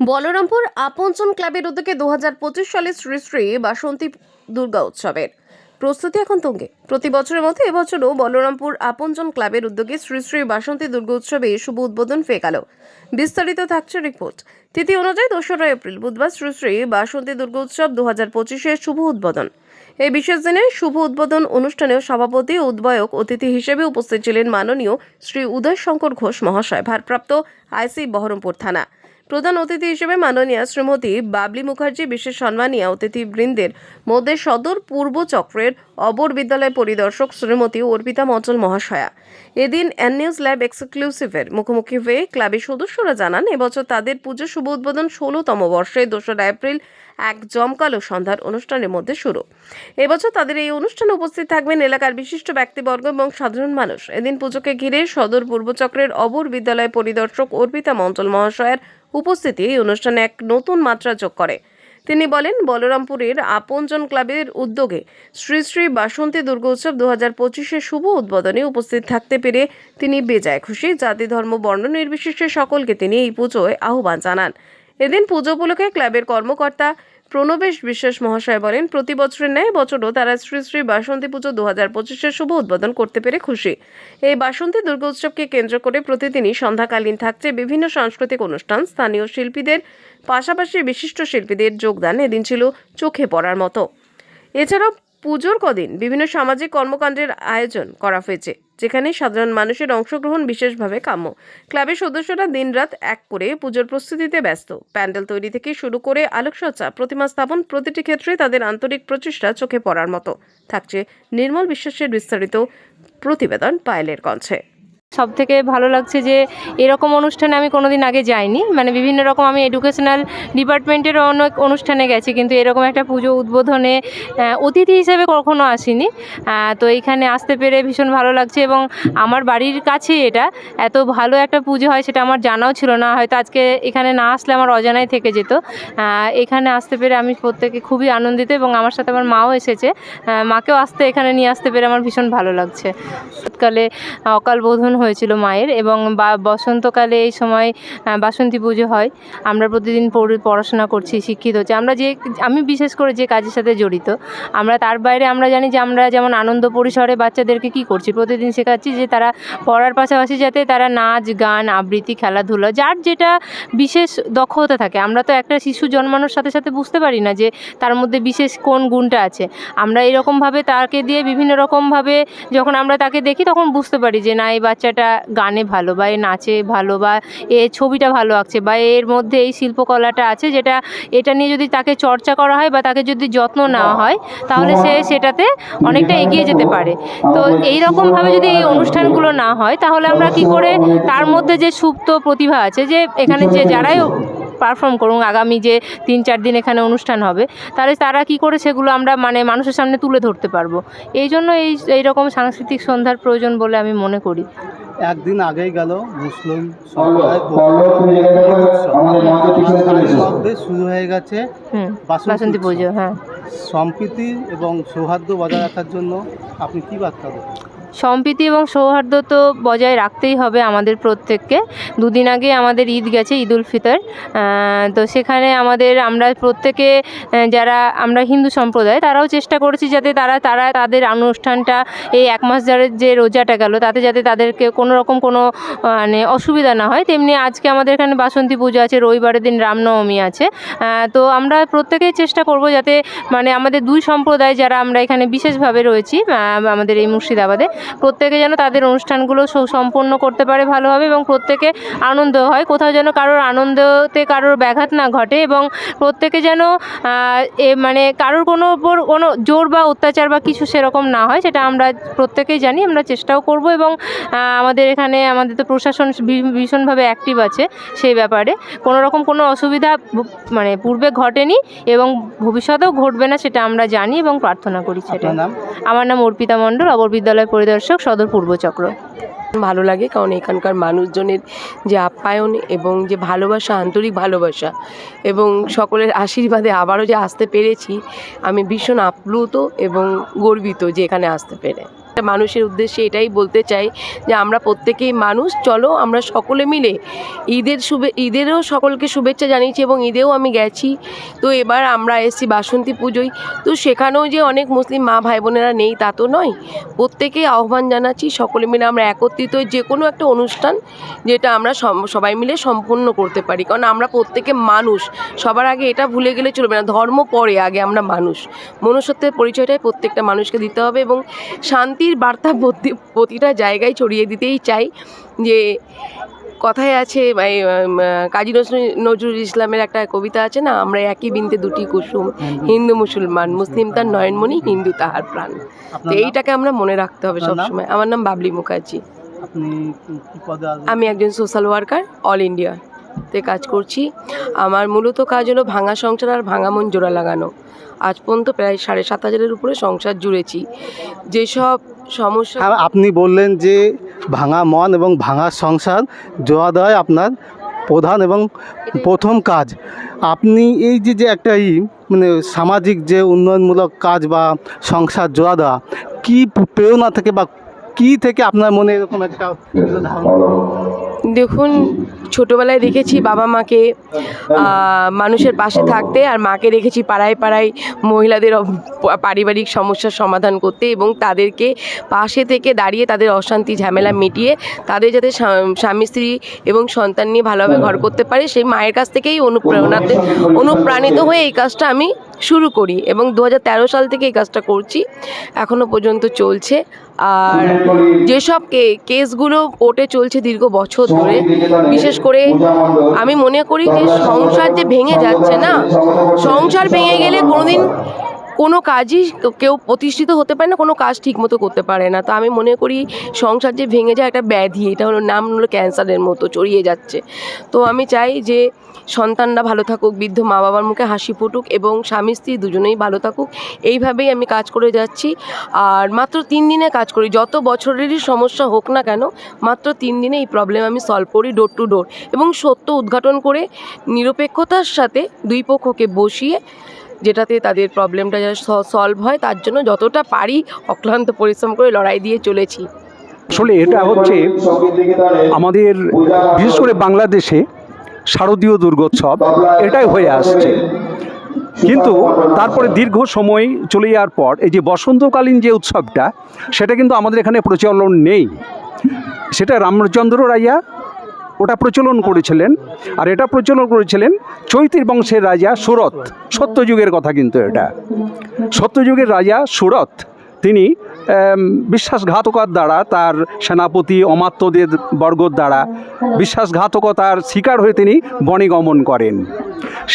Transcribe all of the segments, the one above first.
বলরামপুর আপনজন ক্লাবের উদ্যোগে দু হাজার পঁচিশ সালে শ্রী শ্রী বাসন্তী দুর্গা উৎসবের প্রস্তুতি এখন তুঙ্গে। প্রতি বছরের মতো এবছরও বলরামপুর আপনজন ক্লাবের উদ্যোগে শ্রী শ্রী বাসন্তী দুর্গা উৎসবে শুভ উদ্বোধন গেল। বিস্তারিত থাকছে রিপোর্ট। তিথি অনুযায়ী দোসরা এপ্রিল, বুধবার শ্রী শ্রী বাসন্তী দুর্গা উৎসব দু হাজার পঁচিশের শুভ উদ্বোধন। এই বিশেষ দিনে শুভ উদ্বোধন অনুষ্ঠানেও সভাপতি ও উদ্বয়ক অতিথি হিসেবে উপস্থিত ছিলেন মাননীয় শ্রী উদয় শঙ্কর ঘোষ মহাশয়, ভারপ্রাপ্ত আইসি বহরমপুর থানা। প্রধান অতিথি হিসেবে মাননীয়া শ্রীমতী বাবলি মুখার্জি, বিশেষ সম্মানীয় অতিথি বৃন্দের মধ্যে সদর পূর্ব চক্রের অবর বিদ্যালয় পরিদর্শক শ্রীমতী অর্পিতা মচল মহাশয়া। এদিন নিউজ ল্যাব এক্সক্লুসিভের মুখোমুখি হয়ে ক্লাবের সদস্যরা জানান, এবছর তাদের পুজো শুভ উদ্বোধন ষোলোতম বর্ষে, দোসরা এপ্রিল এক জমকালো সন্ধ্যার অনুষ্ঠানের মধ্যে শুরু। এবছর তাদের এই অনুষ্ঠানে উপস্থিত থাকবেন এলাকার বিশিষ্ট ব্যক্তিবর্গ এবং সাধারণ মানুষ। এদিন পুজোকে ঘিরে সদর পূর্বচক্রের অবর বিদ্যালয় পরিদর্শক অর্পিতা মঞ্চল মহাশয়ের উপস্থিতি এই অনুষ্ঠানে এক নতুন মাত্রা যোগ করে। তিনি বলেন, বলরামপুরের আপনজন ক্লাবের উদ্যোগে শ্রী শ্রী বাসন্তী দুর্গোৎসব দু হাজার পঁচিশে শুভ উদ্বোধনে উপস্থিত থাকতে পেরে তিনি বেজায় খুশি। জাতি, ধর্ম, বর্ণ নির্বিশেষে সকলকে তিনি এই পুজোয় আহ্বান জানান। এদিন পুজো উপলক্ষে ক্লাবের কর্মকর্তা প্রণবেশ বিশ্বাস মহাশয় বলেন, প্রতি বছরের ন্যায় বছরও তারা শ্রী শ্রী বাসন্তী পুজো দু হাজার পঁচিশের শুভ উদ্বোধন করতে পেরে খুশি। এই বাসন্তী দুর্গা উৎসবকে কেন্দ্র করে প্রতিদিনই সন্ধ্যাকালীন থাকছে বিভিন্ন সাংস্কৃতিক অনুষ্ঠান। স্থানীয় শিল্পীদের পাশাপাশি বিশিষ্ট শিল্পীদের যোগদান এদিন ছিল চোখে পড়ার মতো। এছাড়াও পুজোর কদিন বিভিন্ন সামাজিক কর্মকাণ্ডের আয়োজন করা হয়েছে, যেখানে সাধারণ মানুষের অংশগ্রহণ বিশেষভাবে কাম্য। ক্লাবের সদস্যরা দিনরাত এক করে পুজোর প্রস্তুতিতে ব্যস্ত। প্যান্ডেল তৈরি থেকে শুরু করে আলোকসজ্জা, প্রতিমা স্থাপন প্রতিটি ক্ষেত্রে তাদের আন্তরিক প্রচেষ্টা চোখে পড়ার মতো। থাকছে নির্মল বিশ্বাসের বিস্তারিত প্রতিবেদন পায়েলের কণ্ঠে। সব থেকে ভালো লাগছে যে এরকম অনুষ্ঠানে আমি কোনোদিন আগে যাইনি। মানে বিভিন্ন রকম আমি এডুকেশনাল ডিপার্টমেন্টেরও অনেক অনুষ্ঠানে গেছি, কিন্তু এরকম একটা পুজো উদ্বোধনে অতিথি হিসেবে কখনো আসিনি। তো এইখানে আসতে পেরে ভীষণ ভালো লাগছে এবং আমার বাড়ির কাছেই এটা এত ভালো একটা পুজো হয় সেটা আমার জানাও ছিল না। হয়তো আজকে এখানে না আসলে আমার অজানাই থেকে যেত। এখানে আসতে পেরে আমি প্রত্যেকে খুবই আনন্দিত এবং আমার সাথে আমার মাও এসেছে। মাকেও আসতে এখানে নিয়ে আসতে পেরে আমার ভীষণ ভালো লাগছে। শীতকালে অকাল বোধন হয়েছিল মায়ের এবং বা বসন্তকালে এই সময় বাসন্তী পুজো হয়। আমরা প্রতিদিন পড়ে- পড়াশোনা করছি, শিক্ষিত হচ্ছে। আমরা যে, আমি বিশেষ করে যে কাজের সাথে জড়িত, আমরা তার বাইরে আমরা জানি যে আমরা যেমন আনন্দ পরিসরে বাচ্চাদেরকে কি করছি? প্রতিদিন শেখাচ্ছি যে তারা পড়ার পাশাপাশি যাতে তারা নাচ, গান, আবৃত্তি, খেলাধুলা, যার যেটা বিশেষ দক্ষতা থাকে। আমরা তো একটা শিশু জন্মানোর সাথে সাথে বুঝতে পারি না যে তার মধ্যে বিশেষ কোন গুণটা আছে। আমরা এরকমভাবে তাকে দিয়ে বিভিন্ন রকমভাবে যখন আমরা তাকে দেখি তখন বুঝতে পারি যে না, এই বাচ্চাটা গানে ভালো বা এ নাচে ভালো বা এ ছবিটা ভালো আঁকছে বা এর মধ্যে এই শিল্পকলাটা আছে যেটা, এটা নিয়ে যদি তাকে চর্চা করা হয় বা তাকে যদি যত্ন নেওয়া হয়, তাহলে সে সেটাতে অনেকটা এগিয়ে যেতে পারে। তো এই রকমভাবে যদি এই অনুষ্ঠানগুলো না হয়, তাহলে আমরা কি করে তার মধ্যে যে সুপ্ত প্রতিভা আছে যে এখানে যে যারাই পারফর্ম করুন আগামী যে তিন চার দিন এখানে অনুষ্ঠান হবে, তাহলে তারা কি করে সেগুলো আমরা মানে মানুষের সামনে তুলে ধরতে পারব। এই জন্য এই, এইরকম সাংস্কৃতিক সন্ধ্যার প্রয়োজন বলে আমি মনে করি। একদিন আগেই গেল মুসলিম সম্প্রদায় শুরু হয়ে গেছে। বাসন্তী পুজো হ্যাঁ। সম্প্রীতি এবং সৌহার্দ্য বজায় রাখার জন্য আপনি কি বার্তা দেবেন? সম্প্রীতি এবং সৌহার্দ্য তো বজায় রাখতেই হবে আমাদের প্রত্যেককে। দুদিন আগে আমাদের ঈদ গেছে, ঈদ উল ফিতর। তো সেখানে আমাদের, আমরা প্রত্যেকে যারা, আমরা হিন্দু সম্প্রদায়, তারাও চেষ্টা করেছি যাতে তারা তারা তাদের অনুষ্ঠানটা এই এক মাস ধরে যে রোজাটা গেল, তাতে যাতে তাদেরকে কোনো রকম কোনো মানে অসুবিধা না হয়। তেমনি আজকে আমাদের এখানে বাসন্তী পুজো আছে, রবিবারের দিন রামনবমী আছে। তো আমরা প্রত্যেকেই চেষ্টা করব যাতে মানে আমাদের দুই সম্প্রদায় যারা আমরা এখানে বিশেষভাবে রয়েছি আমাদের এই মুর্শিদাবাদে প্রত্যেকে যেন তাদের অনুষ্ঠানগুলো সম্পন্ন করতে পারে ভালোভাবে এবং প্রত্যেকে আনন্দ হয়। কোথাও যেন কারোর আনন্দতে কারোর ব্যাঘাত না ঘটে এবং প্রত্যেকে যেন এ মানে কারোর কোনো ওপর কোনো জোর বা অত্যাচার বা কিছু সেরকম না হয় সেটা আমরা প্রত্যেকেই জানি আমরা চেষ্টাও করব এবং আমাদের এখানে আমাদের তো প্রশাসন ভী- ভীষণভাবে অ্যাক্টিভ আছে সেই ব্যাপারে। কোনো রকম কোনো অসুবিধা মানে পূর্বে ঘটেনি এবং ভবিষ্যতেও ঘটবে না সেটা আমরা জানি এবং প্রার্থনা করি সেটা আমার নাম অর্পিতা মণ্ডল অবর বিদ্যালয় পরিদর্শক সদর পূর্বচক্র ভালো লাগে কারণ এখানকার মানুষজনের যে আপ্যায়ন এবং যে ভালোবাসা, আন্তরিক ভালোবাসা এবং সকলের আশীর্বাদে আবারও যে আসতে পেরেছি, আমি ভীষণ আপ্লুত এবং গর্বিত যে এখানে আসতে পেরে। মানুষের উদ্দেশ্যে এটাই বলতে চাই যে আমরা প্রত্যেকেই মানুষ। চলো আমরা সকলে মিলে ঈদের শুভে, ঈদেরও সকলকে শুভেচ্ছা জানিয়েছি এবং ঈদেও আমি গেছি। তো এবার আমরা এসেছি বাসন্তী পুজোয়। তো সেখানেও যে অনেক মুসলিম মা ভাই বোনেরা নেই তা তো নয়। প্রত্যেকে আহ্বান জানাচ্ছি সকলে মিলে আমরা একত্রিত যে কোনো একটা অনুষ্ঠান যেটা আমরা সবাই মিলে সম্পূর্ণ করতে পারি। কারণ আমরা প্রত্যেকে মানুষ। সবার আগে এটা ভুলে গেলে চলবে না। ধর্ম পরে আগে আমরা মানুষ। মনুষ্যত্বের পরিচয়টাই প্রত্যেকটা মানুষকে দিতে হবে এবং শান্তির বার্তা প্রতি- প্রতিটা জায়গায় ছড়িয়ে দিতেই চাই যে কথায় আছে এই, কাজী নজরুল নজরুল ইসলামের একটা কবিতা আছে না আমরা একই বিনতে দুটি কুসুম হিন্দু। মুসলমান মুসলিম তার নয়নমণি হিন্দু তাহার প্রাণ। তো এইটাকে আমরা মনে রাখতে হবে সবসময়। আমার নাম বাবলি মুখার্জি। আমি একজন সোশ্যাল ওয়ার্কার অল ইন্ডিয়া তে কাজ করছি। আমার মূলত কাজ হলো ভাঙা সংসার আর ভাঙা মন জোড়া লাগানো। আজ পর্যন্ত প্রায় সাড়ে সাত হাজারের উপরে সংসার জুড়েছি। যেসব সমস্যা হ্যাঁ, আপনি বললেন যে ভাঙা মন এবং ভাঙা সংসার জোয়া দেওয়াই আপনার প্রধান এবং প্রথম কাজ। আপনি এই যে যে একটা ই মানে সামাজিক যে উন্নয়নমূলক কাজ বা সংসার জোয়া দেওয়া কী প্রেরণা থেকে বা কী থেকে আপনার মনে এরকম একটা ধারণা দেখুন, ছোটোবেলায় দেখেছি বাবা মাকে মানুষের পাশে থাকতে আর মাকে দেখেছি পাড়ায় পাড়ায় মহিলাদের পারিবারিক সমস্যার সমাধান করতে এবং তাদেরকে পাশে থেকে দাঁড়িয়ে তাদের অশান্তি, ঝামেলা মিটিয়ে তাদের যাতে স্বামী, স্ত্রী এবং সন্তান নিয়ে ভালোভাবে ঘর করতে পারে, সেই মায়ের কাছ থেকেই অনুপ্রেরণাতে অনুপ্রাণিত হয়ে এই কাজটা আমি শুরু করি এবং দু হাজার তেরো সাল থেকে এই কাজটা করছি। এখনও পর্যন্ত চলছে। আর যেসব কে- কেসগুলো কোর্টে চলছে দীর্ঘ বছর ধরে বিশেষ করে আমি মনে করি যে সংসার যে ভেঙে যাচ্ছে না সংসার ভেঙে গেলে কোনোদিন কোনো কাজই কেউ প্রতিষ্ঠিত হতে পারে না কোনো কাজ ঠিকমতো করতে পারে না। তো আমি মনে করি সংসার যে ভেঙে যায় একটা ব্যাধি এটা হলো নাম হলো ক্যান্সারের মতো চড়িয়ে যাচ্ছে। তো আমি চাই যে সন্তানরা ভালো থাকুক, বৃদ্ধ মা বাবার মুখে হাসি ফুটুক এবং স্বামী, স্ত্রী দুজনেই ভালো থাকুক, এইভাবেই আমি কাজ করে যাচ্ছি। আর মাত্র তিন দিনে কাজ করি, যত বছরেরই সমস্যা হোক না কেন, মাত্র তিন দিনে এই প্রবলেম আমি সলভ করি ডোর টু ডোর এবং সত্য উদ্ঘাটন করে নিরপেক্ষতার সাথে দুই পক্ষকে বসিয়ে যেটাতে তাদের প্রবলেমটা যাতে সলভ হয়, তার জন্য যতটা পারি অক্লান্ত পরিশ্রম করে লড়াই দিয়ে চলেছি। আসলে এটা হচ্ছে আমাদের, বিশেষ করে বাংলাদেশে শারদীয় দুর্গোৎসব, এটাই হয়ে আসছে। কিন্তু তারপরে দীর্ঘ সময় চলে যাওয়ার পর এই যে বসন্তকালীন যে উৎসবটা, সেটা কিন্তু আমাদের এখানে প্রচলন নেই। সেটা রামচন্দ্র রাজা ওটা প্রচলন করেছিলেন, আর এটা প্রচলন করেছিলেন চৈতির বংশের রাজা সুরত সত্যযুগের কথা কিন্তু এটা। সত্যযুগের রাজা সুরত তিনি বিশ্বাসঘাতকতার দ্বারা তার সেনাপতি অমাত্যদের বর্গর দ্বারা বিশ্বাসঘাতকতার শিকার হয়ে তিনি বনে গমন করেন।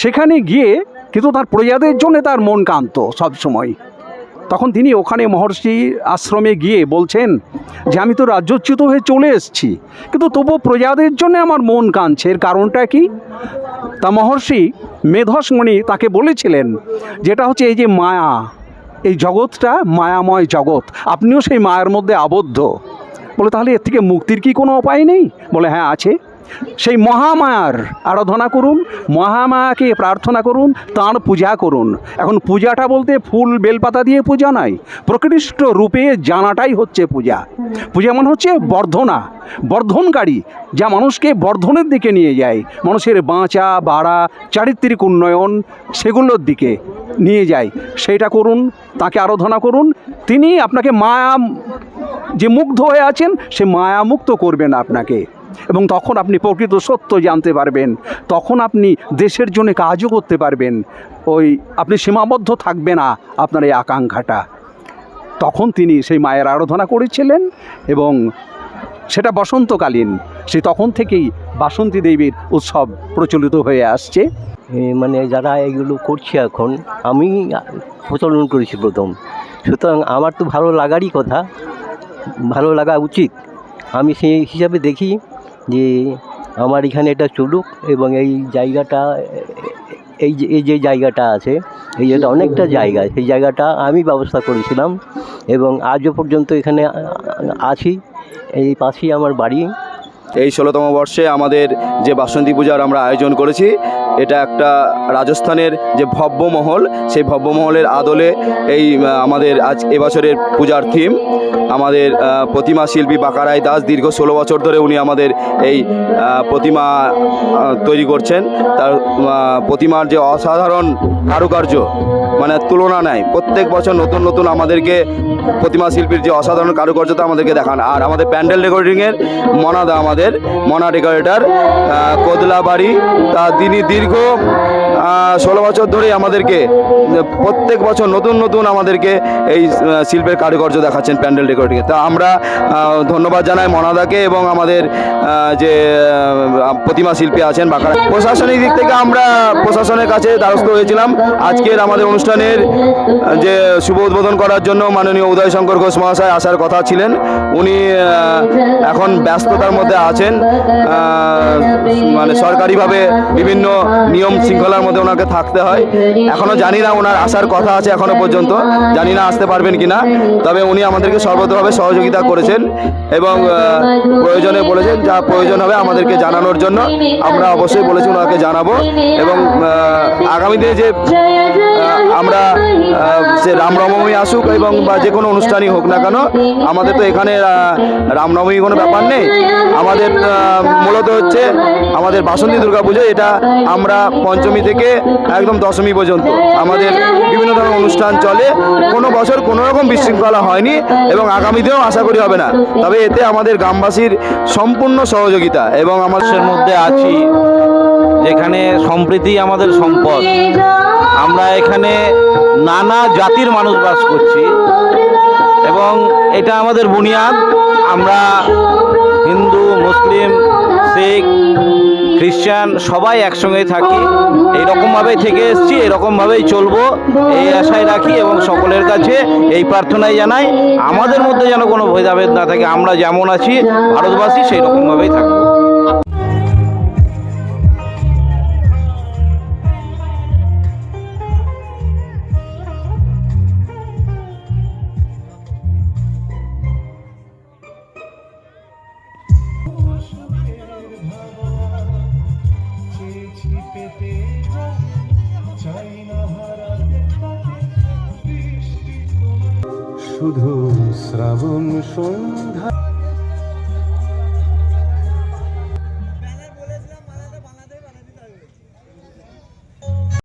সেখানে গিয়ে কিন্তু তার প্রজাদের জন্য তার মন কান্ত সবসময় তখন তিনি ওখানে মহর্ষি আশ্রমে গিয়ে বলছেন যে, আমি তো রাজ্যচ্যুত হয়ে চলে এসেছি, কিন্তু তবু প্রজাদের জন্য আমার মন কাঁদছে। এর কারণটা কি? তা মহর্ষি মেধসমণি তাকে বলেছিলেন, যেটা হচ্ছে এই যে মায়া এই জগৎটা মায়াময় জগৎ। আপনিও সেই মায়ার মধ্যে আবদ্ধ। বলে তাহলে এর থেকে মুক্তির কি কোনো উপায় নেই? বলে হ্যাঁ আছে। সেই মহামায়ার আরাধনা করুন, মহামায়াকে প্রার্থনা করুন, তাঁর পূজা করুন। এখন পূজাটা বলতে ফুল বেলপাতা দিয়ে পূজা নয় প্রকৃষ্ট রূপে জানাটাই হচ্ছে পূজা। পূজা মানে হচ্ছে বর্ধনা, বর্ধনকারী, যা মানুষকে বর্ধনের দিকে নিয়ে যায়, মানুষের বাঁচা, বাড়া, চারিত্রিক উন্নয়ন সেগুলোর দিকে নিয়ে যায়। সেইটা করুন, তাকে আরাধনা করুন। তিনি আপনাকে মায়া, যে মুগ্ধ হয়ে আছেন, সে মায়ামুক্ত করবেন আপনাকে। এবং তখন আপনি প্রকৃত সত্য জানতে পারবেন। তখন আপনি দেশের জন্য কাজও করতে পারবেন। ওই আপনি সীমাবদ্ধ থাকবে না আপনার এই আকাঙ্ক্ষাটা। তখন তিনি সেই মায়ের আরাধনা করেছিলেন এবং সেটা বসন্তকালীন। সে তখন থেকেই বাসন্তী দেবীর উৎসব প্রচলিত হয়ে আসছে। মানে যারা এগুলো করছে এখন, আমি প্রচলন করেছি প্রথম। সুতরাং আমার তো ভালো লাগারই কথা, ভালো লাগা উচিত। আমি সেই হিসাবে দেখি যে আমার এখানে এটা চলুক এবং এই জায়গাটা, এই যে এই যে জায়গাটা আছে, এই যেটা অনেকটা জায়গা সেই জায়গাটা আমি ব্যবস্থা করেছিলাম এবং আজও পর্যন্ত এখানে আছি। এই পাশেই আমার বাড়ি। এই ষোলোতম বর্ষে আমাদের যে বাসন্তী পূজার আমরা আয়োজন করেছি, এটা একটা রাজস্থানের যে ভব্য মহল, সেই ভব্য মহলের আদলে এই আমাদের আজ এবছরের পূজার থিম আমাদের প্রতিমা শিল্পী বাকারাই দাস দীর্ঘ ষোলো বছর ধরে উনি আমাদের এই প্রতিমা তৈরি করছেন। তার প্রতিমার যে অসাধারণ কারুকার্য মানে তুলনা নাই, প্রত্যেক বছর নতুন নতুন আমাদেরকে প্রতিমা শিল্পীর যে অসাধারণ কারুকার্যতা আমাদেরকে দেখান। আর আমাদের প্যান্ডেল রেকর্ডিংয়ের মনাদা আমাদের মনা ডেকোরেটার কোদলা বাড়ি তা তিনি দীর্ঘ ষোলো বছর ধরেই আমাদেরকে প্রত্যেক বছর নতুন নতুন আমাদেরকে এই শিল্পের কারুকার্য দেখাচ্ছেন প্যান্ডেল ডেকোরেটিংয়ে তা আমরা ধন্যবাদ জানাই মনাদাকে এবং আমাদের যে প্রতিমা শিল্পী আছেন বাঁকড়া প্রশাসনিক দিক থেকে আমরা প্রশাসনের কাছে দ্বারস্থ হয়েছিলাম। আজকের আমাদের অনুষ্ঠানের, যে শুভ উদ্বোধন করার জন্য মাননীয় উদয় শঙ্কর ঘোষ মহাশয় আসার কথা ছিলেন। উনি এখন ব্যস্ততার মধ্যে আছেন। মানে সরকারিভাবে বিভিন্ন নিয়ম শৃঙ্খলার মধ্যে ওনাকে থাকতে হয়। এখনও জানি না ওনার আসার কথা আছে এখনও পর্যন্ত। জানি না আসতে পারবেন কিনা। তবে উনি আমাদেরকে সর্বতভাবে সহযোগিতা করেছেন এবং প্রয়োজনে বলেছেন, যা প্রয়োজন হবে আমাদেরকে জানানোর জন্য। আমরা অবশ্যই বলেছি ওনাকে জানাব এবং আগামী দিনে যে আমরা সে রামনবমী আসুক এবং বা যে কোনো অনুষ্ঠানই হোক না কেন, আমাদের তো এখানে রামনবমী কোনো ব্যাপার নেই। আমাদের মূলত হচ্ছে আমাদের বাসন্তী দুর্গা পুজো এটা আমরা পঞ্চমী থেকে একদম দশমী পর্যন্ত। আমাদের বিভিন্ন ধরনের অনুষ্ঠান চলে। কোনো বছর কোনো রকম বিশৃঙ্খলা হয়নি এবং আগামী দিনেও আশা করি হবে না। তবে এতে আমাদের গ্রামবাসীর সম্পূর্ণ সহযোগিতা এবং আমাদের মধ্যে আছি, যেখানে সম্প্রীতি আমাদের সম্পদ। আমরা এখানে নানা জাতির মানুষ বাস করছি। এবং এটা আমাদের বুনিয়াদ। আমরা হিন্দু, মুসলিম, শিখ, খ্রিস্টান সবাই একসঙ্গে থাকি। এইরকমভাবেই থেকে এসেছি এরকমভাবেই চলবো। এই আশায় রাখি এবং সকলের কাছে এই প্রার্থনাই জানাই। আমাদের মধ্যে যেন কোনো ভেদাভেদ না থাকে, আমরা যেমন আছি, ভারতবাসী সেই রকমভাবেই থাকব। শুধু শ্রাবণ সন্ধ্যা